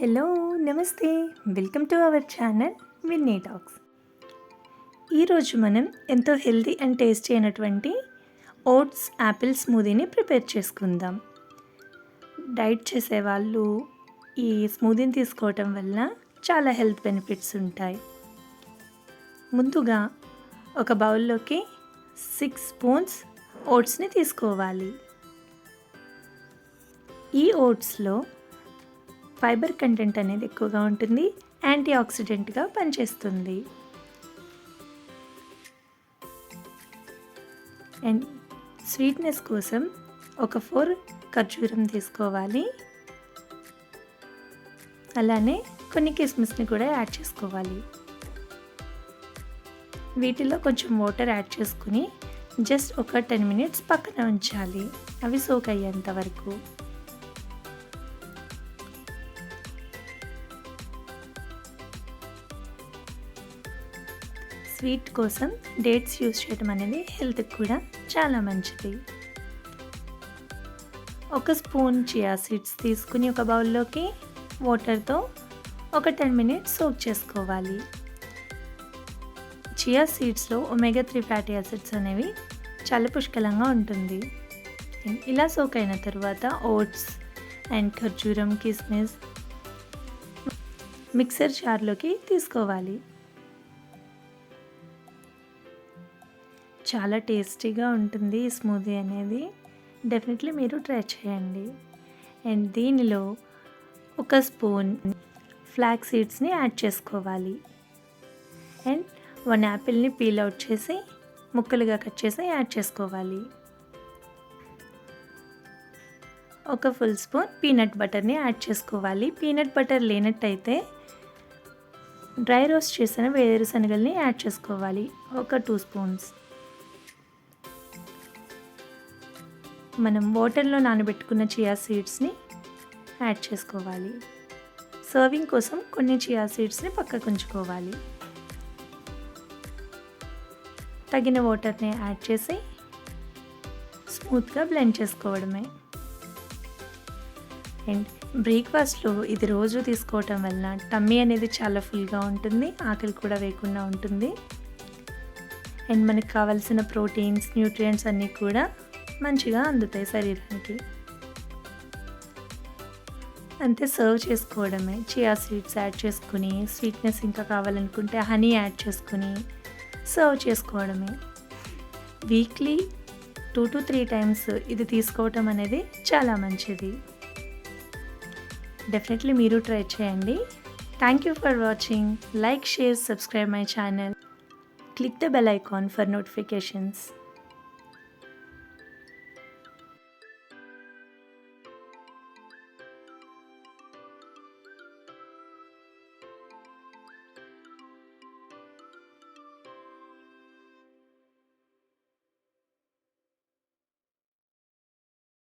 Hello నమస్తే. Welcome to our channel Vinny talks ఈరోజు మనం ఎంతో హెల్తీ అండ్ టేస్టీ అయినటువంటి ఓట్స్ యాపిల్ స్మూదీని ప్రిపేర్ చేసుకుందాం. డైట్ చేసేవాళ్ళు ఈ స్మూదీని తీసుకోవటం వల్ల చాలా హెల్త్ బెనిఫిట్స్ ఉంటాయి. ముందుగా ఒక బౌల్లోకి సిక్స్ స్పూన్స్ ఓట్స్ని తీసుకోవాలి. ఈ ఓట్స్లో ఫైబర్ కంటెంట్ అనేది ఎక్కువగా ఉంటుంది యాంటీ ఆక్సిడెంట్గా పనిచేస్తుంది. అండ్ స్వీట్నెస్ కోసం ఒక ఫోర్ ఖర్జూరం తీసుకోవాలి. అలానే కొన్ని కిస్మిస్ని కూడా యాడ్ చేసుకోవాలి. వీటిలో కొంచెం వాటర్ యాడ్ చేసుకుని జస్ట్ ఒక టెన్ మినిట్స్ పక్కన ఉంచాలి. అవి సోక్ అయ్యేంత వరకు. స్వీట్ కోసం డేట్స్ యూస్ చేయడం అనేది హెల్త్కి కూడా చాలా మంచిది. ఒక స్పూన్ చియా సీడ్స్ తీసుకుని ఒక బౌల్లోకి వాటర్తో ఒక టెన్ మినిట్స్ సోక్ చేసుకోవాలి. చియా సీడ్స్లో ఒమేగా త్రీ ఫ్యాటీ యాసిడ్స్ అనేవి చాలా పుష్కలంగా ఉంటుంది. ఇలా సోక్ అయిన తర్వాత ఓట్స్ అండ్ ఖర్జూరం కిస్మిస్ మిక్సర్ జార్లోకి తీసుకోవాలి. చాలా టేస్టీగా ఉంటుంది ఈ స్మూదీ అనేది. డెఫినెట్లీ మీరు ట్రై చేయండి. అండ్ దీనిలో ఒక స్పూన్ ఫ్లాక్ సీడ్స్ని యాడ్ చేసుకోవాలి. అండ్ వన్ యాపిల్ని పీల్ అవుట్ చేసి ముక్కలుగా కట్ చేసి యాడ్ చేసుకోవాలి. ఒక ఫుల్ స్పూన్ పీనట్ బటర్ని యాడ్ చేసుకోవాలి. పీనట్ బటర్ లేనట్టయితే డ్రై రోస్ట్ చేసిన వేరుశనగల్ని యాడ్ చేసుకోవాలి. ఒక టూ స్పూన్స్. మనం వాటర్లో నానబెట్టుకున్న చియా సీడ్స్ని యాడ్ చేసుకోవాలి. సర్వింగ్ కోసం కొన్ని చియా సీడ్స్ని పక్కకు ఉంచుకోవాలి. తగిన వాటర్ని యాడ్ చేసి స్మూత్గా బ్లెండ్ చేసుకోవడమే. అండ్ బ్రేక్ఫాస్ట్లో ఇది రోజు తీసుకోవటం వలన టమ్మీ అనేది చాలా ఫుల్గా ఉంటుంది ఆకలి కూడా వేయకుండా ఉంటుంది. అండ్ మనకు కావాల్సిన ప్రోటీన్స్ న్యూట్రియంట్స్ అన్నీ కూడా మంచిగా అందుతాయి శరీరానికి. అంతే సర్వ్ చేసుకోవడమే. చియా సీడ్స్ యాడ్ చేసుకుని స్వీట్నెస్ ఇంకా కావాలనుకుంటే హనీ యాడ్ చేసుకుని సర్వ్ చేసుకోవడమే. Weekly two to three times ఇది తీసుకోవటం అనేది చాలా మంచిది. డెఫినెట్లీ మీరు ట్రై చేయండి. Thank you for watching like share subscribe my channel click the bell icon for notifications